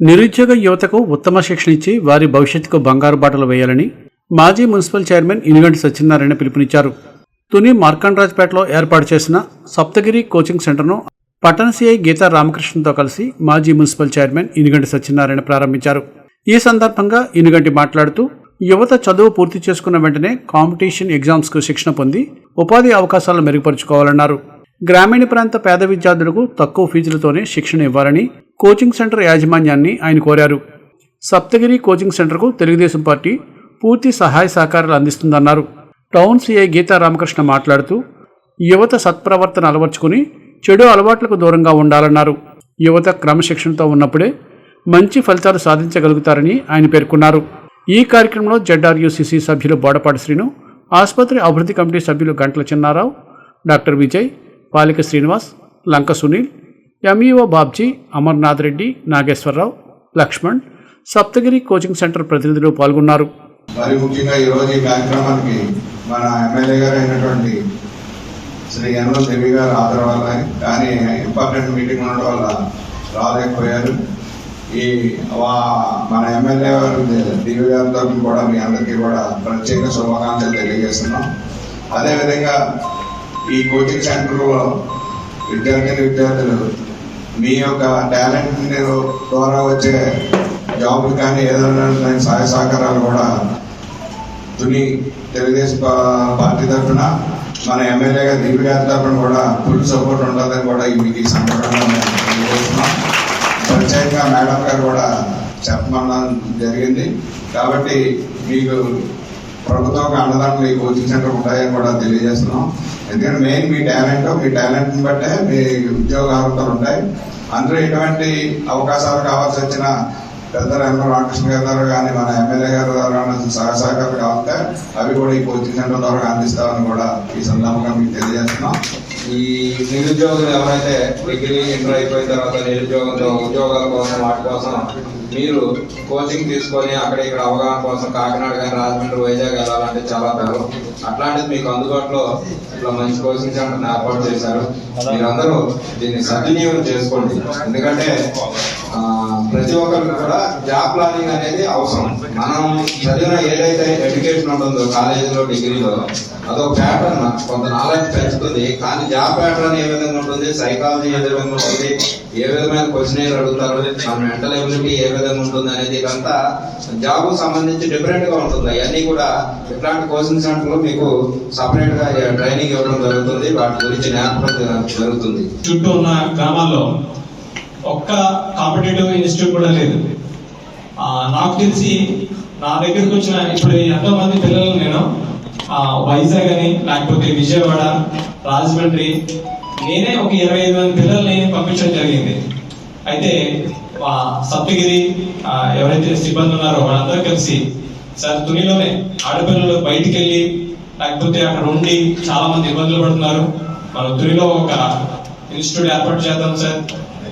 నిరుద్యోగ యువతకు ఉత్తమ శిక్షణ ఇచ్చి వారి భవిష్యత్తుకు బంగారు బాటలు వేయాలని మాజీ మున్సిపల్ చైర్మన్ ఇనుగంటి సత్యనారాయణ పిలుపునిచ్చారు. తుని మార్కండ్రాజ్పేటలో ఏర్పాటు చేసిన సప్తగిరి కోచింగ్ సెంటర్ను పట్టణ సిఐ గీతా రామకృష్ణతో కలిసి మాజీ మున్సిపల్ చైర్మన్ ఇనుగంటి సత్యనారాయణ ప్రారంభించారు. ఈ సందర్భంగా ఇనుగంటి మాట్లాడుతూ యువత చదువు పూర్తి చేసుకున్న వెంటనే కాంపిటీషన్ ఎగ్జామ్స్కు శిక్షణ పొంది ఉపాధి అవకాశాలను మెరుగుపరుచుకోవాలన్నారు. గ్రామీణ ప్రాంత పేద విద్యార్థులకు తక్కువ ఫీజులతోనే శిక్షణ ఇవ్వాలని కోచింగ్ సెంటర్ యాజమాన్యాన్ని ఆయన కోరారు. సప్తగిరి కోచింగ్ సెంటర్కు తెలుగుదేశం పార్టీ పూర్తి సహాయ సహకారాలు అందిస్తుందన్నారు. టౌన్ సీఐ గీతా రామకృష్ణ మాట్లాడుతూ యువత సత్ప్రవర్తన అలవర్చుకుని చెడు అలవాట్లకు దూరంగా ఉండాలన్నారు. యువత క్రమశిక్షణతో ఉన్నప్పుడే మంచి ఫలితాలు సాధించగలుగుతారని ఆయన పేర్కొన్నారు. ఈ కార్యక్రమంలో జెడ్ఆర్యుసిసి సభ్యులు బోడపాటి శ్రీను ఆసుపత్రి అభివృద్ధి కమిటీ సభ్యులు Gantala Chinnarao doctor Vijay Palika Srinivas Lanka Sunil MEO Babji Amarnath Reddy Nageswararao Lakshman Saptagiri coaching centre ప్రతినిధులు పాల్గొన్నారు. మరి ముఖ్యంగా ఈరోజు ఈ కార్యక్రమానికి మన ఎమ్మెల్యే గారు అయినటువంటి శ్రీ యనమల దేవి గారు ఆధార వల్ల కానీ ఇంపార్టెంట్ మీటింగ్ ఉండడం వల్ల రాలేకపోయారు. ఈ వా- మన ఎమ్మెల్యే గారు దేవి గారి తరఫున కూడా మీ అందరికీ కూడా ప్రత్యేక శుభాకాంక్షలు తెలియజేస్తున్నాం. అదేవిధంగా ఈ కోచింగ్ సెంటర్లో విద్యార్థిని విద్యార్థులు మీ యొక్క టాలెంట్ ద్వారా వచ్చే జాబులు కానీ ఏదైనా సహాయ సహకారాలు కూడా తుని తెలుగుదేశం పార్టీ తరఫున మన ఎమ్మెల్యేగా గారు దీపి గారి తరఫున కూడా ఫుల్ సపోర్ట్ ఉంటుందని కూడా ఈ మీకు ఈ సందర్భంగా ప్రత్యేకంగా మేడం గారు కూడా చెప్పమన్నా జరిగింది. కాబట్టి మీకు ప్రభుత్వం ఒక ఈ కోచింగ్ సెంటర్ ఉంటాయని కూడా తెలియజేస్తున్నాం. ఎందుకంటే మెయిన్ మీ టాలెంట్ మీ టాలెంట్ని బట్టే మీ ఉద్యోగ అర్హతలు ఉంటాయి. అందులో ఎటువంటి అవకాశాలు కావాల్సి వచ్చిన పెద్ద రంగం రామకృష్ణ గారి ద్వారా కానీ మన ఎమ్మెల్యే గారు ద్వారా కానీ సహ కావాలంటే అవి కూడా ఈ కోచింగ్ సెంటర్ ద్వారా అందిస్తామని కూడా ఈ సందర్భంగా మీకు తెలియజేస్తున్నాం. ఈ నిరుద్యోగులు ఎవరైతే డిగ్రీ ఇంటర్ అయిపోయిన తర్వాత నిరుద్యోగంతో ఉద్యోగాల కోసం వాటి కోసం మీరు కోచింగ్ తీసుకొని అక్కడ ఇక్కడ అవగాహన కోసం కాకినాడ కానీ రాజమండ్రి వైజాగ్ వెళ్ళాలంటే చాలా దూరం అట్లాంటిది మీకు అందుబాటులో ఇట్లా మంచి కోచింగ్ సెంటర్ ఏర్పాటు చేశారు. మీరందరూ దీన్ని సద్వినియోగం చేసుకోండి. ఎందుకంటే ప్రతి ఒక్కరికి కూడా జాబ్ ప్లానింగ్ అనేది అవసరం. మనం చదివిన ఏదైతే ఎడ్యుకేషన్ ఉంటుందో కాలేజీలో డిగ్రీలో అదొక ప్యాటర్న్ కొంత నాలెడ్జ్ పెంచుతుంది. కానీ జాబ్ ప్యాటర్న్ ఏ విధంగా ఉంటుంది సైకాలజీ ఏ విధంగా ఉంటుంది ఏ విధమైన క్వశ్చన్ అడుగుతారు మన మెంటల్ ఎబిలిటీ ఏ విధంగా ఉంటుంది అనేది ఇదంతా జాబ్ సంబంధించి డిఫరెంట్గా ఉంటుంది. అవన్నీ కూడా ఇట్లాంటి కోచింగ్ సెంటర్లో మీకు సపరేట్గా ట్రైనింగ్ ఇవ్వడం జరుగుతుంది. వాటి గురించి నేర్పడం జరుగుతుంది. చుట్టూ ఉన్న గ్రామాల్లో ఒక్క కాంపిటేటివ్ ఇన్స్టిట్యూట్ కూడా లేదు. నాకు తెలిసి నా దగ్గరకు వచ్చిన ఇప్పుడు ఎంతో మంది పిల్లలు నేను వైజాగ్ అని లేకపోతే విజయవాడ రాజమండ్రి నేనే ఒక ఇరవై ఐదు మంది పిల్లల్ని పంపించడం జరిగింది. అయితే ఆ, సప్తగిరి ఎవరైతే సిబ్బంది ఉన్నారో వాళ్ళందరూ కలిసి సార్ తునిలోనే ఆడపిల్లలు బయటికి వెళ్ళి లేకపోతే అక్కడ ఉండి చాలా మంది ఇబ్బందులు పడుతున్నారు. మనం తునిలో ఒక ఇన్స్టిట్యూట్ ఏర్పాటు చేద్దాం సార్.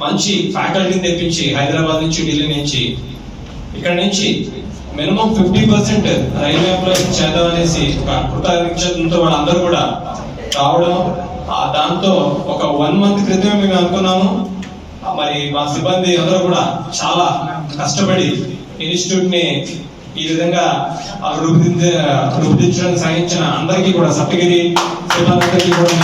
మంచి ఫ్యాకల్టీని తెప్పించి హైదరాబాద్ నుంచి ఢిల్లీ నుంచి ఇక్కడ నుంచి minimum fifty percent railway employees చేద్దాం అనేసి ఒక వాళ్ళందరూ కూడా రావడం దాంతో ఒక వన్ మంత్ క్రితమే మేము అనుకున్నాము. మరి మా సిబ్బంది అందరూ కూడా చాలా కష్టపడి ఇన్స్టిట్యూట్ని ఈ విధంగా ఆ రూపుదిద్ద రూపుదిద్దడానికి సాగించిన అందరికీ కూడా సప్తగిరి సిబ్బంది అందరికీ కూడా